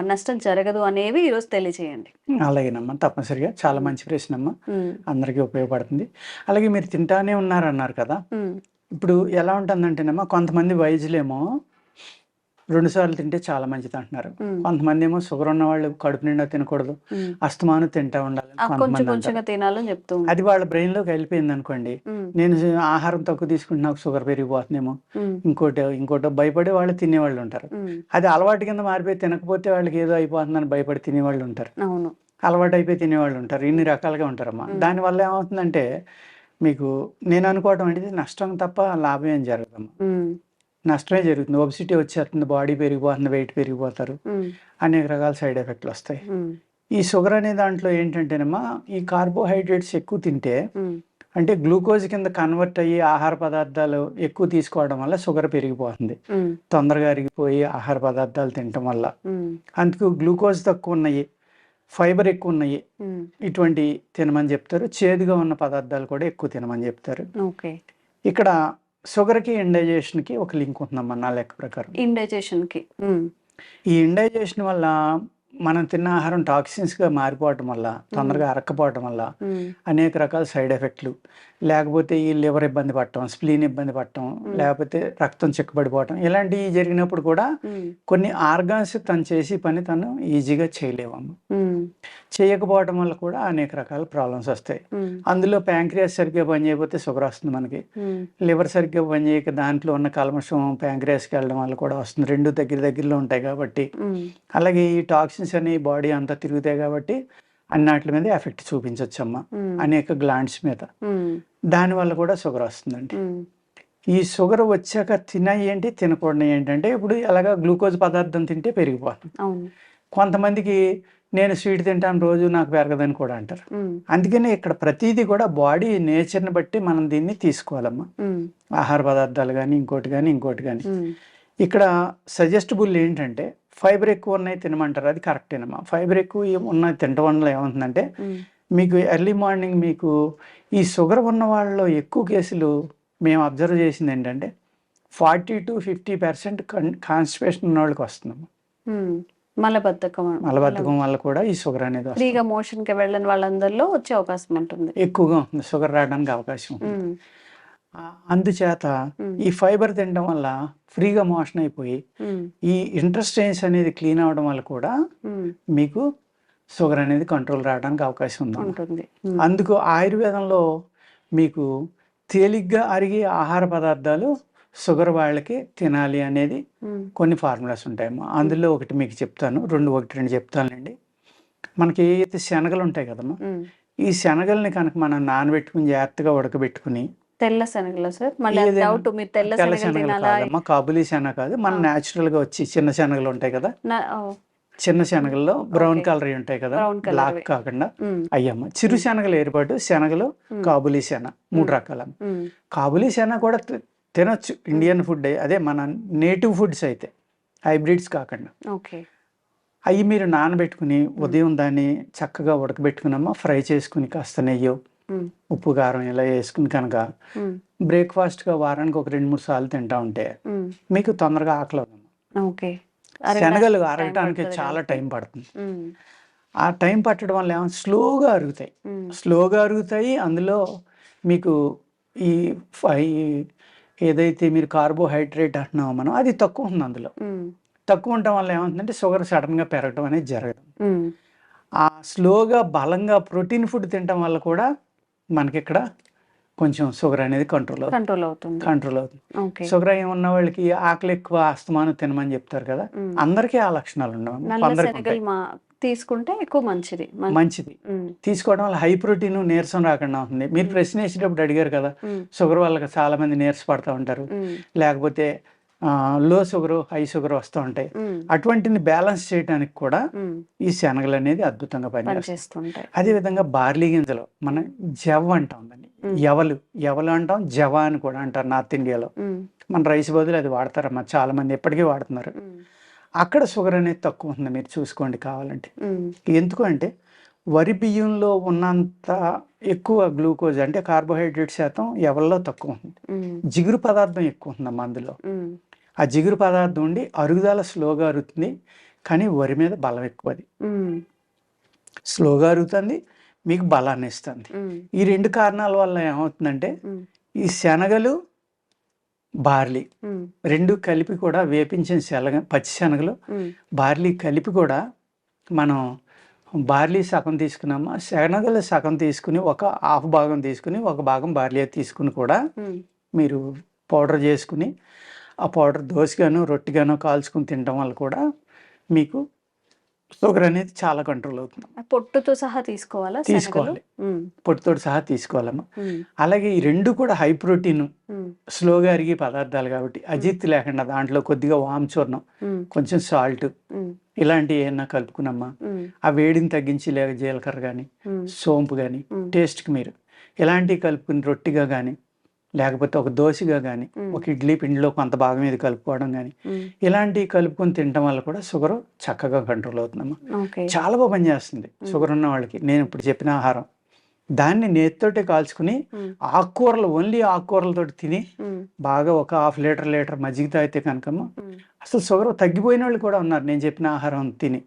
నష్టం జరగదు అనేవి ఈరోజు తెలియజేయండి. అలాగేనమ్మా. తప్పనిసరిగా. చాలా. మంచి ప్రశ్న అమ్మా అందరికీ ఉపయోగపడుతుంది. అలాగే మీరు తింటానే ఉన్నారన్నారు కదా. ఇప్పుడు ఎలా ఉంటుందంటేనమ్మా కొంతమంది వయసులేమో రెండు సార్లు తింటే చాలా మంచిది అంటున్నారు. కొంతమంది ఏమో షుగర్ ఉన్న వాళ్ళు కడుపు నిండా తినకూడదు. అస్తమాను తింటా ఉండాలి కొంతమంది అది వాళ్ళ బ్రెయిన్లోకి వెళ్ళిపోయింది అనుకోండి నేను ఆహారం తక్కువ తీసుకుంటే నాకు షుగర్ పెరిగిపోతుందేమో. ఇంకోటి ఇంకోటి భయపడి వాళ్ళు తినేవాళ్ళు ఉంటారు. అది అలవాటు కింద మారిపోయి తినకపోతే వాళ్ళకి ఏదో అయిపోతుందని భయపడి తినేవాళ్ళు ఉంటారు. అలవాటు అయిపోయి తినేవాళ్ళు ఉంటారు. ఇన్ని రకాలుగా ఉంటారమ్మా. మ్మ్. దానివల్ల ఏమవుతుందంటే మీకు నేను అనుకోవటం అనేది నష్టం తప్ప లాభం ఏం జరగదమ్మా. నష్టమే జరుగుతుంది. ఒబిసిటీ వచ్చేస్తుంది బాడీ పెరిగిపోతుంది వెయిట్ పెరిగిపోతారు. అనేక రకాల సైడ్ ఎఫెక్ట్లు వస్తాయి. ఈ షుగర్ అనే దాంట్లో ఏంటంటేనమ్మా ఈ కార్బోహైడ్రేట్స్ ఎక్కువ తింటే అంటే గ్లూకోజ్ కింద కన్వర్ట్ అయ్యి ఆహార పదార్థాలు ఎక్కువ తీసుకోవడం వల్ల షుగర్ పెరిగిపోతుంది. తొందరగా అరిగిపోయి ఆహార పదార్థాలు తినటం వల్ల. అందుకు గ్లూకోజ్ తక్కువ ఉన్నాయి ఫైబర్ ఎక్కువ ఉన్నాయి. ఇటువంటి తినమని చెప్తారు. చేదుగా ఉన్న పదార్థాలు కూడా ఎక్కువ తినమని చెప్తారు. ఇక్కడ షుగర్కి ఇండైజేషన్కి ఒక లింక్ ఉంటుందమ్మా నా లెక్క ప్రకారం. ఇండైజేషన్కి ఈ ఇండైజేషన్ వల్ల మనం తిన్న ఆహారం టాక్సిన్స్గా మారిపోవటం వల్ల తొందరగా అరక్కపోవటం వల్ల అనేక రకాల సైడ్ ఎఫెక్ట్లు లేకపోతే ఈ లివర్ ఇబ్బంది పడటం స్ప్లీన్ ఇబ్బంది పడటం లేకపోతే రక్తం చిక్కబడిపోవటం ఇలాంటివి జరిగినప్పుడు కూడా కొన్ని ఆర్గాన్స్ తను చేసి పని తను ఈజీగా చేయలేవమ్మ. చేయకపోవటం వల్ల కూడా అనేక రకాల ప్రాబ్లమ్స్ వస్తాయి. అందులో ప్యాంక్రియాస్ సరిగ్గా పనిచేయకపోతే షుగర్ వస్తుంది మనకి. లివర్ సరిగ్గా పనిచేయక దాంట్లో ఉన్న కల్మషం ప్యాంక్రియాస్కి వెళ్ళడం వల్ల కూడా వస్తుంది. రెండు దగ్గర దగ్గరలో ఉంటాయి కాబట్టి. అలాగే ఈ టాక్సిన్స్ అనే బాడీ అంతా తిరుగుతాయి కాబట్టి అన్నిటి మీద ఎఫెక్ట్ చూపించవచ్చమ్మా అనేక గ్లాండ్స్ మీద. దానివల్ల కూడా షుగర్ వస్తుందండి. ఈ షుగర్ వచ్చాక తినయి ఏంటి తినకూడదు ఏంటంటే ఇప్పుడు ఎలాగా గ్లూకోజ్ పదార్థం తింటే పెరిగిపోతుంది కొంతమందికి నేను స్వీట్ తింటాను రోజు నాకు పెరగదని కూడా అంటారు. అందుకని ఇక్కడ ప్రతిదీ కూడా బాడీ నేచర్ని బట్టి మనం దీన్ని తీసుకోవాలమ్మా. ఆహార పదార్థాలు కానీ ఇంకోటి కానీ ఇంకోటి కానీ ఇక్కడ సజెస్టబుల్ ఏంటంటే ఫైబర్ ఎక్కువ ఉన్నాయి తినమంటారు? అది కరెక్టేనమ్మా ఫైబర్ ఎక్కువ ఉన్నాయి తినటం వల్ల ఏమవుతుందంటే మీకు ఎర్లీ మార్నింగ్ మీకు ఈ షుగర్ ఉన్న వాళ్ళలో ఎక్కువ కేసులు మేము అబ్జర్వ్ చేసింది ఏంటంటే forty to fifty percent constipation ఉన్న వాళ్ళకి వస్తుందమ్మా. మలబద్ధకం మలబద్ధకం వల్ల కూడా ఈ షుగర్ అనేది ఫ్రీగా మోషన్కి వెళ్ళని వాళ్ళందరిలో వచ్చే అవకాశం ఉంటుంది. ఎక్కువగా ఉంటుంది. షుగర్ రావడానికి అవకాశం ఉంటుంది. అందుచేత ఈ ఫైబర్ తినడం వల్ల ఫ్రీగా మోషన్ అయిపోయి ఈ ఇంట్రెస్టెన్స్ అనేది క్లీన్ అవడం వల్ల కూడా మీకు షుగర్ అనేది కంట్రోల్ రావడానికి అవకాశం ఉంది. అందుకు ఆయుర్వేదంలో మీకు తేలిగ్గా అరిగే ఆహార పదార్థాలు షుగర్ వాళ్ళకి తినాలి అనేది కొన్ని ఫార్ములాస్ ఉంటాయమ్మా అందులో ఒకటి మీకు చెప్తాను. రెండు ఒకటి రెండు చెప్తానండి మనకి ఏవైతే శనగలు ఉంటాయి కదమ్మా. ఈ శనగల్ని కనుక మనం నానబెట్టుకుని జాగ్రత్తగా ఉడకబెట్టుకుని తెల్ల శనగలు సార్. మళ్ళీ డౌట్ మీరు తెల్ల తెల్ల శనగలు శనగలు తినాలా? కాదమ్మా కాబులీ శనగ కాదు. మన. న్యాచురల్గా వచ్చి చిన్న శనగలు ఉంటాయి కదా? నా- ఓ, చిన్న శనగల్లో బ్రౌన్ Okay. కలర్ ఉంటాయి కదా? Brown colour బ్లాక్ వి. కాకుండా. ఉమ్, అయ్యమ్మ చిరు శనగలు ఏర్పాటు శనగలు ఉమ్, కాబులీ శన మూడు Hmm. ఉమ్, కాబులీ శన కూడా తి- తినొచ్చు. ఇండియన్ ఫుడ్ అదే మన నేటివ్ ఫుడ్స్ అయితే. హైబ్రిడ్స్ కాకుండా. ఓకే. అవి మీరు నానబెట్టుకుని ఉదయం దాన్ని చక్కగా ఉడకబెట్టుకునమ్మా ఫ్రై చేసుకుని కాస్త నెయ్యి ఉప్పు కారం ఇలా వేసుకుని కనుక బ్రేక్ఫాస్ట్గా వారానికి ఒక రెండు మూడు సార్లు తింటా ఉంటే మీకు తొందరగా ఆకలి. ఓకే. శనగలు అరగటానికి చాలా. టైం పడుతుంది. ఆ టైం పట్టడం వల్ల ఏమో స్లోగా అరుగుతాయి. స్లోగా అరుగుతాయి. అందులో మీకు ఈ ఫై ఏదైతే మీరు కార్బోహైడ్రేట్ అంటున్నామో మనం అది తక్కువ ఉంది అందులో. తక్కువ ఉండటం వల్ల ఏమవుతుందంటే షుగర్ సడన్గా పెరగడం అనేది జరగదు. ఆ స్లోగా బలంగా ప్రోటీన్ ఫుడ్ తినటం వల్ల కూడా మనకి ఇక్కడ కొంచెం షుగర్ అనేది కంట్రోల్ అవుతుంది. కంట్రోల్ అవుతుంది. కంట్రోల్ అవుతుంది. షుగర్ అయి ఉన్న వాళ్ళకి ఆకలి ఎక్కువ అస్తమానం తినమని చెప్తారు కదా. అందరికీ ఆ లక్షణాలు ఉండవు. తీసుకుంటే ఎక్కువ మంచిది. మంచిది. తీసుకోవడం వల్ల హై ప్రోటీన్ నీరసం రాకుండా ఉంటుంది. మీరు. ప్రశ్న వేసేటప్పుడు అడిగారు కదా షుగర్ వాళ్ళకి చాలా మంది నీరస పడుతూ ఉంటారు లేకపోతే లో షుగర్ హై షుగర్ వస్తూ ఉంటాయి. అటువంటిని బ్యాలెన్స్ చేయడానికి కూడా ఈ శనగలు అనేది అద్భుతంగా పనిచేస్తుంటాయి. అదేవిధంగా బార్లీ గింజలు మనం జవ్ అంటాం దాన్ని. ఎవలు ఎవలు అంటాం జవా అని కూడా అంటారు నార్త్ ఇండియాలో. మన రైస్ బదులు అది వాడతారమ్మా చాలా మంది ఎప్పటికీ వాడుతున్నారు. అక్కడ షుగర్ అనేది తక్కువ ఉంది మీరు చూసుకోండి కావాలంటే. ఎందుకు అంటే వరి బియ్యంలో ఉన్నంత ఎక్కువ గ్లూకోజ్ అంటే కార్బోహైడ్రేట్ శాతం ఎవరిలో తక్కువ ఉంది జిగురు పదార్థం ఎక్కువ ఉందమ్మా అందులో. ఆ జిగురు పదార్థం ఉండి అరుగుదల స్లోగా అరుగుతుంది కానీ వరి మీద బలం ఎక్కువ అది. ఉమ్, స్లోగా అరుగుతుంది మీకు బలాన్ని ఇస్తుంది. ఈ రెండు కారణాల వల్ల ఏమవుతుందంటే ఈ శనగలు బార్లీ రెండు కలిపి కూడా వేపించిన శనగ పచ్చి శనగలు బార్లీ కలిపి కూడా మనం బార్లీ సగం తీసుకున్నామా? శనగలు సగం తీసుకుని ఒక హాఫ్ భాగం తీసుకుని ఒక భాగం బార్లీ తీసుకుని కూడా మీరు పౌడర్ చేసుకుని ఆ పౌడర్ దోశగాను రొట్టిగాను కాల్చుకుని తినడం వల్ల కూడా మీకు షుగర్ అనేది చాలా కంట్రోల్ అవుతుంది. పొట్టుతో సహా తీసుకోవాలా? తీసుకోవాలి. ఉమ్, పొట్టుతోటి సహా తీసుకోవాలమ్మా. అలాగే ఈ రెండు కూడా హై ప్రోటీన్ స్లోగా అరిగే పదార్థాలు కాబట్టి అజిత్ లేకుండా దాంట్లో కొద్దిగా వామ్ చూర్ణం ఉమ్, కొంచెం సాల్ట్ ఇలాంటివి ఏమన్నా కలుపుకున్నమ్మా ఉమ్, ఆ వేడిని తగ్గించి లేక జీలకర్ర కానీ సోంపు కానీ టేస్ట్కి మీరు ఇలాంటివి కలుపుకుని రొట్టిగా కానీ లేకపోతే ఒక దోశగా కానీ ఒక ఇడ్లీ పిండిలో కొంత భాగం ఇది కలుపుకోవడం కానీ ఇలాంటివి కలుపుకొని తినడం వల్ల కూడా షుగర్ చక్కగా కంట్రోల్ అవుతుందమ్మా. చాలా బాగా పనిచేస్తుంది షుగర్ ఉన్న వాళ్ళకి. నేను ఇప్పుడు చెప్పిన ఆహారం. దాన్ని నేతితోటే కాల్చుకుని ఆకుకూరలు ఓన్లీ ఆకుకూరలతో తిని బాగా ఒక హాఫ్ లీటర్ లీటర్ మజ్జిగ తాగితే కనుకమ్మ అసలు షుగర్ తగ్గిపోయిన వాళ్ళు కూడా ఉన్నారు. నేను చెప్పిన ఆహారం తిని.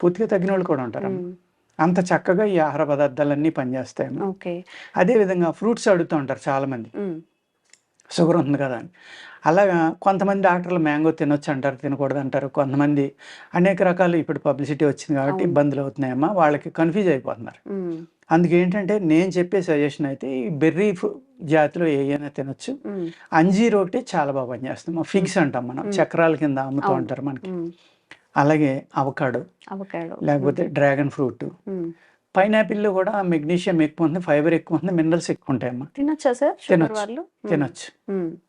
పూర్తిగా తగ్గిన వాళ్ళు కూడా ఉంటారు అంత చక్కగా ఈ ఆహార పదార్థాలన్నీ పనిచేస్తాయమ్మా ఓకే. అదేవిధంగా ఫ్రూట్స్ అడుగుతూ ఉంటారు చాలామంది. షుగర్ ఉంది కదా అని. అలాగా కొంతమంది డాక్టర్లు మ్యాంగో తినొచ్చు అంటారు తినకూడదు అంటారు కొంతమంది అనేక రకాలు ఇప్పుడు పబ్లిసిటీ వచ్చింది కాబట్టి. ఇబ్బందులు అవుతున్నాయమ్మా వాళ్ళకి కన్ఫ్యూజ్ అయిపోతున్నారు. ఉమ్, అందుకే ఏంటంటే నేను చెప్పే సజెషన్ అయితే ఈ బెర్రీ జాతిలో ఏమైనా తినొచ్చు. అంజీర్ ఒకటి చాలా బాగా పనిచేస్తుంది. ఫిగ్స్ అంటాం మనం. చక్రాల కింద అమ్ముతూ. ఉంటారు మనకి. అలాగే అవకాడో అవకాడో. లేకపోతే డ్రాగన్ ఫ్రూట్. పైనాపిల్లో కూడా మెగ్నీషియం ఎక్కువ ఉంది ఫైబర్ ఎక్కువ ఉంది మినరల్స్ ఎక్కువ ఉంటాయమ్మా. తినొచ్చా సార్? తినొచ్చు. తినొచ్చు.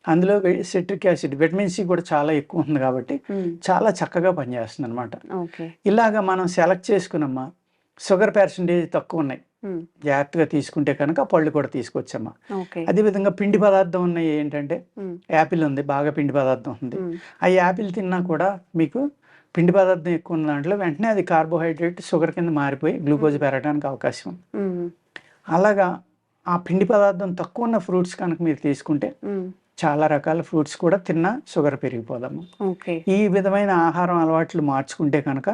అందులో సిట్రిక్ యాసిడ్ విటమిన్ సి కూడా చాలా ఎక్కువ ఉంది కాబట్టి చాలా చక్కగా పనిచేస్తుంది అనమాట ఇలాగ మనం సెలెక్ట్ చేసుకున్నమ్మా షుగర్ పర్సంటేజ్ తక్కువ ఉన్నాయి. జాగ్రత్తగా తీసుకుంటే కనుక పళ్ళు కూడా తీసుకొచ్చమ్మా. అదేవిధంగా పిండి పదార్థం ఉన్నాయి ఏంటంటే యాపిల్ ఉంది బాగా పిండి పదార్థం ఉంది. ఆ యాపిల్ తిన్నా కూడా మీకు పిండి పదార్థం ఎక్కువ ఉన్న దాంట్లో వెంటనే అది కార్బోహైడ్రేట్ షుగర్ కింద మారిపోయి గ్లూకోజ్ పెరగడానికి అవకాశం ఉంది. అలాగా ఆ పిండి పదార్థం తక్కువ ఉన్న ఫ్రూట్స్ కనుక మీరు తీసుకుంటే చాలా రకాల ఫ్రూట్స్ కూడా తిన్నా షుగర్ పెరిగిపోదాము. ఈ విధమైన ఆహారం అలవాట్లు మార్చుకుంటే కనుక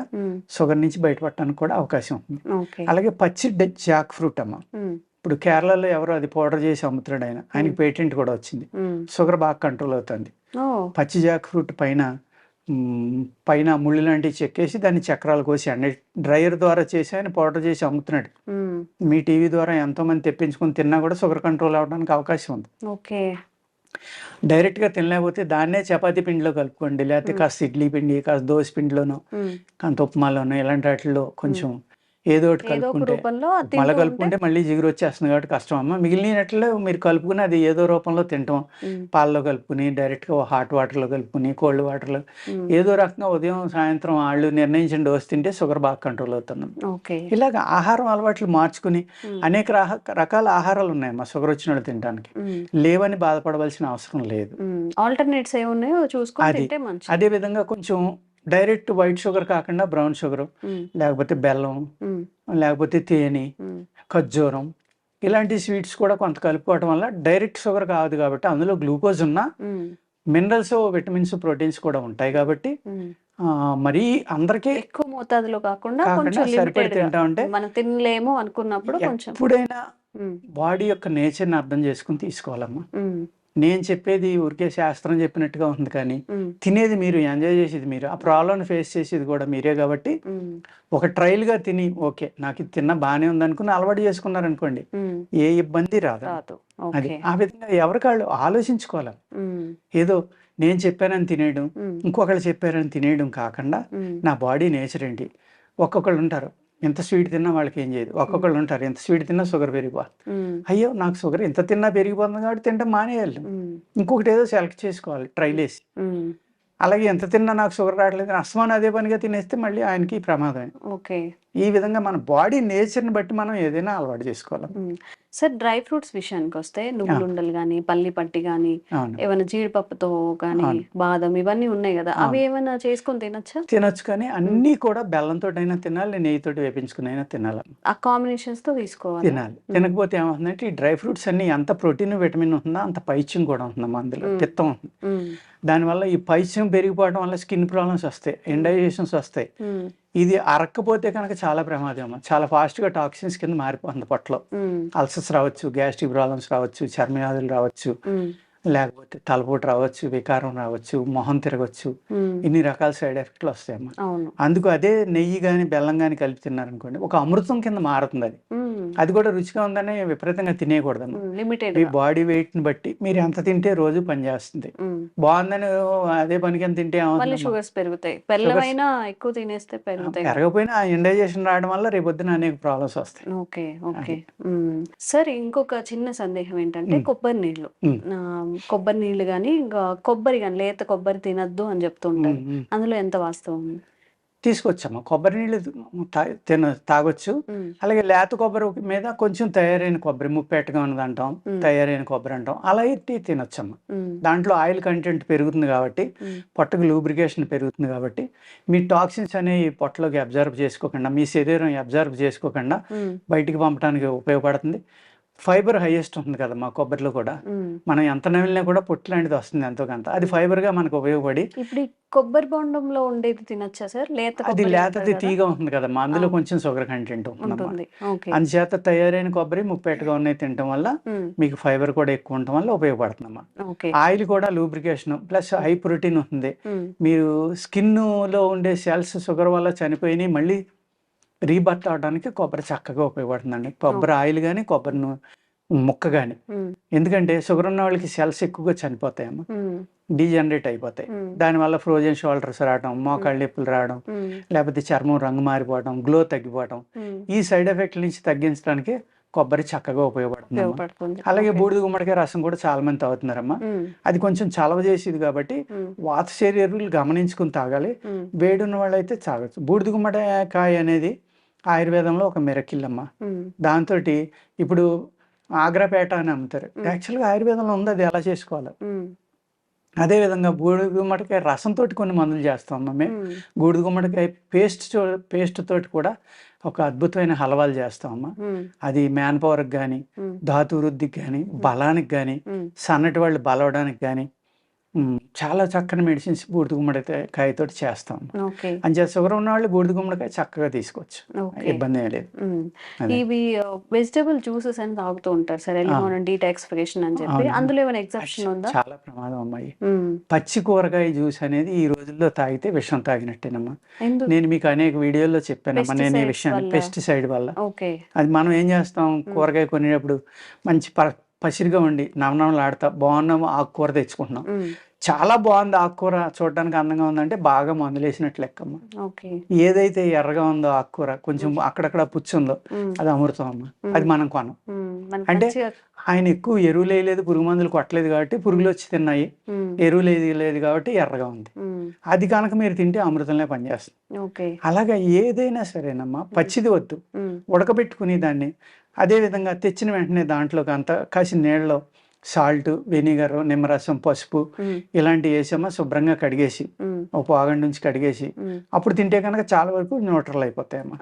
షుగర్ నుంచి బయటపడటానికి కూడా అవకాశం ఉంది అలాగే పచ్చి జాక్ ఫ్రూట్ అమ్మ. ఇప్పుడు కేరళలో ఎవరో అది పౌడర్ చేసి అమ్ముతున్నాడు ఆయన. ఆయనకి పేటెంట్ కూడా వచ్చింది. షుగర్ బాగా కంట్రోల్ అవుతుంది. పచ్చి జాక్ ఫ్రూట్ పైన పైన ముళ్ళు లాంటివి చెక్కేసి దాన్ని చక్రాలు కోసి అండి డ్రైయర్ ద్వారా చేసి ఆయన పౌడర్ చేసి అమ్ముతున్నాడు. మీ టీవీ ద్వారా ఎంతో మంది తెప్పించుకొని తిన్నా కూడా షుగర్ కంట్రోల్ అవ్వడానికి అవకాశం ఉంది. ఓకే. డైరెక్ట్గా తినలేకపోతే దాన్నే చపాతీ పిండిలో కలుపుకోండి లేకపోతే. కాస్త ఇడ్లీ పిండి కాస్త దోశ పిండిలోనో కాంత ఉప్మాలోనో ఇలాంటి వాటిల్లో కొంచెం ఏదో ఒకటి కలుపుకుంటే. మళ్ళీ కలుపుకుంటే మళ్ళీ జిగురు వచ్చేస్తుంది కాబట్టి కష్టం అమ్మ. మిగిలినట్లు మీరు కలుపుకుని అది ఏదో రూపంలో తింటాం. పాలలో కలుపుకుని డైరెక్ట్గా హాట్ వాటర్లో కలుపుకుని కోల్డ్ వాటర్లో. ఏదో రకంగా ఉదయం సాయంత్రం వాళ్ళు నిర్ణయించిన డోస్ తింటే షుగర్ బాగా కంట్రోల్ అవుతున్నాం ఇలాగ ఆహారం అలవాట్లు మార్చుకుని అనేక రకాల ఆహారాలు ఉన్నాయమ్మా షుగర్ వచ్చిన వాళ్ళు తినడానికి. లేవని బాధపడవలసిన అవసరం లేదు. ఆల్టర్నేట్స్ ఏమున్నాయో చూసుకొని అదే విధంగా కొంచెం డైరెక్ట్ వైట్ షుగర్ కాకుండా బ్రౌన్ షుగర్ లేకపోతే బెల్లం లేకపోతే తేనె ఖర్జూరం ఇలాంటి స్వీట్స్ కూడా కొంత కలుపుకోవడం వల్ల డైరెక్ట్ షుగర్ కాదు కాబట్టి అందులో గ్లూకోజ్ ఉన్న మినరల్స్ విటమిన్స్ ప్రోటీన్స్ కూడా ఉంటాయి కాబట్టి మరీ అందరికీ ఎక్కువ మోతాదులో కాకుండా సరిపడి తింటా ఉంటే మనం తినలేము అనుకున్నప్పుడు కొంచెం. ఎప్పుడైనా బాడీ యొక్క నేచర్ని అర్థం చేసుకుని తీసుకోవాలమ్మా. నేను చెప్పేది ఊరికే శాస్త్రం చెప్పినట్టుగా ఉంది కానీ తినేది మీరు ఎంజాయ్ చేసేది మీరు. ఆ ప్రాబ్లమ్ ఫేస్ చేసేది కూడా మీరే కాబట్టి ఒక ట్రయల్గా తిని ఓకే నాకు ఇది తిన్నా బాగానే ఉంది అనుకుని అలవాటు చేసుకున్నారనుకోండి ఏ ఇబ్బంది రాదు. అది ఆ విధంగా ఎవరికాళ్ళు ఆలోచించుకోవాలి. ఏదో నేను చెప్పానని తినేయడం ఇంకొకళ్ళు చెప్పారని తినేయడం కాకుండా నా బాడీ నేచర్ ఏంటి? ఒక్కొక్కళ్ళు ఉంటారు ఎంత స్వీట్ తిన్నా వాళ్ళకి ఏం చేయదు. ఒక్కొక్కళ్ళు ఉంటారు ఎంత స్వీట్ తిన్నా షుగర్ పెరిగిపోతుంది. అయ్యో నాకు షుగర్ ఎంత తిన్నా పెరిగిపోతుంది కాబట్టి తింటే మానేయాలి. ఇంకొకటి ఏదో సెలెక్ట్ చేసుకోవాలి ట్రైల్ వేసి అలాగే ఎంత తిన్నా నాకు షుగర్ రావట్లేదు అస్మాన్ అదే పనిగా తినేస్తే మళ్ళీ ఆయనకి ప్రమాదమే. ఓకే. ఈ విధంగా మన బాడీ నేచర్ని బట్టి మనం ఏదైనా అలవాటు చేసుకోవాలి. సార్ డ్రై ఫ్రూట్స్ విషయానికి వస్తే నువ్వులు ఉండలు కానీ పల్లి పట్టి కానీ ఏమైనా జీడిపప్పుతో కానీ. బాదం ఇవన్నీ ఉన్నాయి కదా అవి. ఏమైనా చేసుకొని తినచ్చా? తినొచ్చు కానీ అన్నీ కూడా బెల్లంతో అయినా తినాలి నెయ్యితోటి వేపించుకుని అయినా తినాలి. ఆ కాంబినేషన్స్తో తీసుకోవాలి. తినాలి. తినకపోతే ఏమవుతుందంటే ఈ డ్రై ఫ్రూట్స్ అన్ని ఎంత ప్రోటీన్ విటమిన్ ఉంటుందో అంత పైత్యం కూడా ఉంటుందమ్మా అందులో. పిత్తం ఉంటుంది. దానివల్ల ఈ పైత్యం పెరిగిపోవడం వల్ల స్కిన్ ప్రాబ్లమ్స్ వస్తాయి ఎండైజేషన్స్ వస్తాయి. ఇది అరక్కపోతే కనుక చాలా ప్రమాదం అమ్మా. చాలా ఫాస్ట్గా టాక్సిన్స్ కింద మారిపోతుంది పొట్టలో. అల్సర్స్ రావచ్చు గ్యాస్ట్రిక్ ప్రాబ్లమ్స్ రావచ్చు చర్మ వ్యాధులు రావచ్చు లేకపోతే తలపోటు రావచ్చు వికారం రావచ్చు మొహం తిరగచ్చు. ఇన్ని రకాల సైడ్ ఎఫెక్ట్లు వస్తాయమ్మా. అందుకు అదే నెయ్యి కానీ బెల్లం కానీ కలిపి తిన్నారనుకోండి ఒక అమృతం కింద మారుతుంది అది. అది కూడా రుచిగా ఉందని విపరీతంగా తినేయకూడదమ్మా. మీ బాడీ వెయిట్ని బట్టి మీరు ఎంత తింటే రోజు పనిచేస్తుంది బాగుందని ఓ అదే పని కింద తింటే? షుగర్స్ పెరుగుతాయి. ఎక్కువ తినేస్తే పెరుగుతాయి. ఆ ఇండైజేషన్ రావడం వల్ల రేపొద్దున అనేక ప్రాబ్లమ్స్ వస్తాయి. ఓకే. ఓకే. సార్ ఇంకొక చిన్న సందేహం ఏంటంటే. కొబ్బరి నీళ్ళు. కొబ్బరి నీళ్ళు కానీ ఇంకా కొబ్బరి కానీ లేత కొబ్బరి తినద్దు అని చెప్తుంటారు. అందులో ఎంత వాస్తవం ఉంది? తీసుకొచ్చమ్మా కొబ్బరి నీళ్ళు తిన తాగొచ్చు. అలాగే లేత కొబ్బరి మీద కొంచెం తయారైన కొబ్బరి ముప్పెట్టుగా ఉన్నది అంటాం. తయారైన కొబ్బరి అంటాం అలా ఎత్తి తినొచ్చమ్మా మ్మ్. దాంట్లో ఆయిల్ కంటెంట్ పెరుగుతుంది కాబట్టి. పొట్టకు లూబ్రికేషన్ పెరుగుతుంది కాబట్టి మీ టాక్సిన్స్ అనేవి పొట్టలోకి అబ్జర్వ్ చేసుకోకుండా మీ శరీరం అబ్జర్వ్ చేసుకోకుండా. బయటికి పంపడానికి ఉపయోగపడుతుంది ఫైబర్ హైయెస్ట్ ఉంటుంది కదా మా కొబ్బరిలో కూడా. మనం ఎంత నమిలినా కూడా పొట్టు లాంటిది వస్తుంది ఎంతో కొంత అది ఫైబర్గా మనకు ఉపయోగపడి ఇప్పుడు కొబ్బరి బొండంలో ఉండేది తినచ్చా సార్ లేత అది లేతది కదా? తీగా ఉంటుంది కదమ్మా అందులో ఆ. కొంచెం షుగర్ కంటెంట్ ఉంటుంది అందుచేత తయారైన కొబ్బరి ముప్పేటగా ఉన్నాయి తినటం వల్ల. మీకు ఫైబర్ కూడా ఎక్కువ ఉండటం వల్ల ఉపయోగపడుతుందమ్మా ఆయిల్ కూడా లూబ్రికేషన్ ప్లస్ హై ప్రోటీన్ ఉంటుంది. మీరు స్కిన్లో ఉండే సెల్స్ షుగర్ వల్ల చనిపోయినాయి మళ్ళీ రీబర్త్ అవడానికి కొబ్బరి చక్కగా ఉపయోగపడుతుందండి కొబ్బరి ఆయిల్ కానీ కొబ్బరి ముక్క కానీ. ఎందుకంటే షుగర్ ఉన్న వాళ్ళకి సెల్స్ ఎక్కువగా చనిపోతాయమ్మా మ్మ్. డీజనరేట్ అయిపోతాయి. దానివల్ల ఫ్రోజన్ షోల్డర్స్ రావడం మోకాళ్ళ నొప్పులు రావడం. లేకపోతే చర్మం రంగు మారిపోవడం గ్లో తగ్గిపోవడం. ఈ సైడ్ ఎఫెక్ట్ నుంచి తగ్గించడానికి కొబ్బరి చక్కగా ఉపయోగపడుతుంది అలాగే. బూడిద గుమ్మడికాయ రసం కూడా చాలా మంది తాగుతున్నారమ్మా మ్మ్. అది కొంచెం చలవ చేసేది కాబట్టి. వాత శరీరాలు గమనించుకుని తాగాలి మ్మ్. వేడి ఉన్న వాళ్ళైతే తాగొచ్చు బూడిద గుమ్మడికాయ అనేది ఆయుర్వేదంలో ఒక మిరకిల్ అమ్మ మ్మ్. దాంతో ఇప్పుడు ఆగ్రాపేట అని అమ్ముతారు. యాక్చువల్గా ఆయుర్వేదంలో ఉంది అది ఎలా చేసుకోవాలి మ్మ్. అదేవిధంగా బూడిద గుమ్మడికాయ రసంతో కొన్ని మందులు చేస్తాం అమ్మ మేము. బూడిద గుమ్మడికాయ పేస్ట్ పేస్ట్ తోటి కూడా ఒక అద్భుతమైన హలవాలు చేస్తామమ్మా మ్మ్. అది మ్యాన్ పవర్కి కానీ. ధాతు వృద్ధికి కానీ బలానికి కానీ. సన్నటి వాళ్ళు బలవడానికి కానీ చాలా చక్కని మెడిసిన్స్ బూడిద గుమ్మడికాయ కాయతోటి చేస్తాం. అంచేత షుగర్ ఉన్న వాళ్ళు బూడిద గుమ్మడికాయ చక్కగా తీసుకోవచ్చు. ఇబ్బంది ఏం లేదు. ఇవి వెజిటబుల్ జ్యూసెస్ అని తాగుతూ ఉంటారు సార్ డీటాక్సిఫికేషన్ అని చెప్పి. అందులో ఏమైనా ఎగ్జెప్షన్ ఉందా? చాలా ప్రమాదం అమ్మాయి మ్మ్. పచ్చి కూరగాయ జ్యూస్ అనేది ఈ రోజుల్లో తాగితే విషం తాగినట్టేనమ్మా. నేను మీకు అనేక వీడియోల్లో చెప్పానమ్మా నేను ఈ విషయాన్ని. పెస్టిసైడ్ వల్ల. అది మనం ఏం చేస్తాం? కూరగాయ కొనేటప్పుడు మంచి పసిరిగా ఉండి నవనవలాడుతా బాగున్న ఆకుకూర తెచ్చుకుంటున్నాం. చాలా బాగుంది ఆకుకూర చూడడానికి అందంగా ఉందంటే బాగా మందులేసినట్లు లెక్కమ్మ. ఏదైతే ఎర్రగా ఉందో ఆకుకూర కొంచెం అక్కడక్కడ పుచ్చు ఉందో మ్మ్. అది అమృతం అమ్మ. అది మనం కొనం. అంటే ఆయన ఎక్కువ ఎరువులు వేయలేదు పురుగు మందులు కొట్టలేదు కాబట్టి పురుగులు వచ్చి తిన్నాయి. ఎరువులు వేయలేదు కాబట్టి ఎర్రగా ఉంది. అది కనుక మీరు తింటే అమృతంలో పనిచేస్తుంది అలాగా ఏదైనా సరేనమ్మా పచ్చిది వద్దు. ఉడకబెట్టుకుని దాన్ని అదే విధంగా తెచ్చిన వెంటనే దాంట్లోకి అంత కాసిన నీళ్ళలో సాల్ట్ వెనిగర్ నిమ్మరసం పసుపు. ఇలాంటివి వేసామా శుభ్రంగా కడిగేసి. ఒక పాగండి నుంచి కడిగేసి. అప్పుడు తింటే కనుక చాలా వరకు న్యూట్రల్ అయిపోతాయమ్మా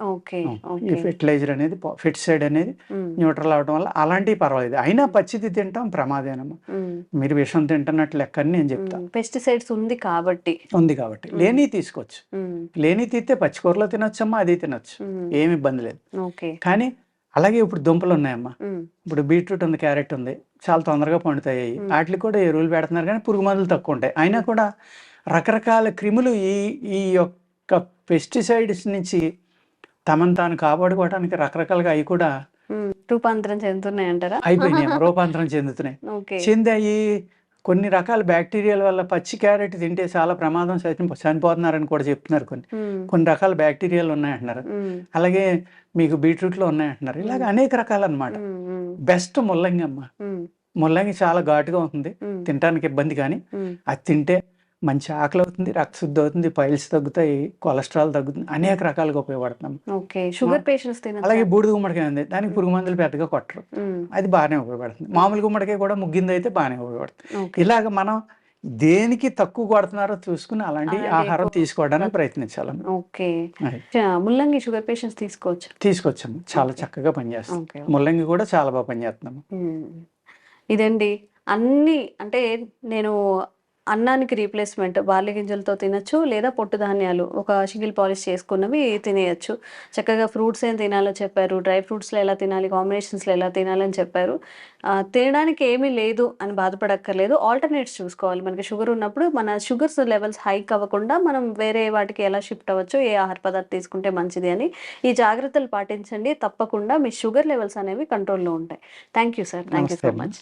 ఈ ఫెర్టిలైజర్ అనేది ఫెర్టిసైడ్ అనేది. న్యూట్రల్ అవడం వల్ల అలాంటివి పర్వాలేదు అయినా పచ్చిది తింటాం ప్రమాదేనమ్మా మ్మ్. మీరు విషం తింటున్నట్లు లెక్క అని నేను చెప్తా మ్మ్. పెస్టిసైడ్స్ ఉంది కాబట్టి ఉంది కాబట్టి లేని తీసుకోవచ్చు. లేని తీస్తే పచ్చికూరలో తినొచ్చమ్మా అది తినొచ్చు. ఏమి ఇబ్బంది లేదు కానీ అలాగే ఇప్పుడు దుంపలు ఉన్నాయమ్మా మ్మ్. ఇప్పుడు బీట్రూట్ ఉంది క్యారెట్ ఉంది చాలా తొందరగా పండుతాయి. వాటికి కూడా ఎరువులు పెడుతున్నారు కానీ పురుగు మందులు తక్కువ ఉంటాయి. అయినా కూడా రకరకాల క్రిములు ఈ ఈ యొక్క పెస్టిసైడ్స్ నుంచి తమను తాను కాపాడుకోవడానికి రకరకాలుగా అవి కూడా. రూపాంతరం చెందుతున్నాయి అంటారా అయిపోయినాయి రూపాంతరం చెందుతున్నాయి. ఓకే. చెందాయి కొన్ని రకాల బ్యాక్టీరియాల వల్ల పచ్చి క్యారెట్ తింటే చాలా ప్రమాదం చని- చనిపోతున్నారని కూడా చెప్తున్నారు కొన్ని. కొన్ని రకాల బ్యాక్టీరియాలు ఉన్నాయంటున్నారు. అలాగే మీకు బీట్రూట్లో ఉన్నాయంటున్నారు ఇలాగ అనేక రకాలు అనమాట. బెస్ట్ ముల్లంగి అమ్మ మ్మ్. ముల్లంగి చాలా ఘాటుగా ఉంటుంది. తినడానికి ఇబ్బంది కానీ. అది తింటే మంచి ఆకలి అవుతుంది రక్తశుద్ధి అవుతుంది పైల్స్ తగ్గుతాయి కొలెస్ట్రాల్ తగ్గుతుంది అనేక రకాలుగా ఉపయోగపడుతున్నాం. ఓకే షుగర్ పేషెంట్స్ అలాగే బూడిద గుమ్మడికాయ ఉంది దానికి పురుగు మందులు పెద్దగా కొట్టరు. అది బాగానే ఉపయోగపడుతుంది. మామూలు గుమ్మడికాయ కూడా ముగ్గింది అయితే బాగానే ఉపయోగపడుతుంది. ఇలాగ మనం దేనికి తక్కువ కొడుతున్నారో చూసుకుని అలాంటి ఆహారం తీసుకోవడానికి ప్రయత్నించాలి ఓకే. ముల్లంగి షుగర్ పేషెంట్స్ తీసుకోవచ్చు? తీసుకొచ్చాము. చాలా చక్కగా పనిచేస్తాం ముల్లంగి కూడా చాలా బాగా పనిచేస్తున్నాము. ఇదండి. అన్ని అంటే నేను అన్నానికి రీప్లేస్మెంట్ బార్లీ గింజలతో తినచ్చు లేదా పొట్టు ధాన్యాలు ఒక షిగిల్ పాలిష్ చేసుకున్నవి తినేయచ్చు. చక్కగా ఫ్రూట్స్ ఏం తినాలో చెప్పారు డ్రై ఫ్రూట్స్లో ఎలా తినాలి కాంబినేషన్స్లో ఎలా తినాలని చెప్పారు. తినడానికి ఏమీ లేదు అని బాధపడక్కర్లేదు. ఆల్టర్నేట్స్ చూసుకోవాలి. మనకి షుగర్ ఉన్నప్పుడు మన షుగర్స్ లెవెల్స్ హైక్ అవ్వకుండా మనం వేరే వాటికి ఎలా షిఫ్ట్ అవ్వచ్చు ఏ ఆహార పదార్థం తీసుకుంటే మంచిది అని ఈ జాగ్రత్తలు పాటించండి. తప్పకుండా మీ షుగర్ లెవెల్స్ అనేవి కంట్రోల్లో ఉంటాయి. Thank you sir thank you so. Much.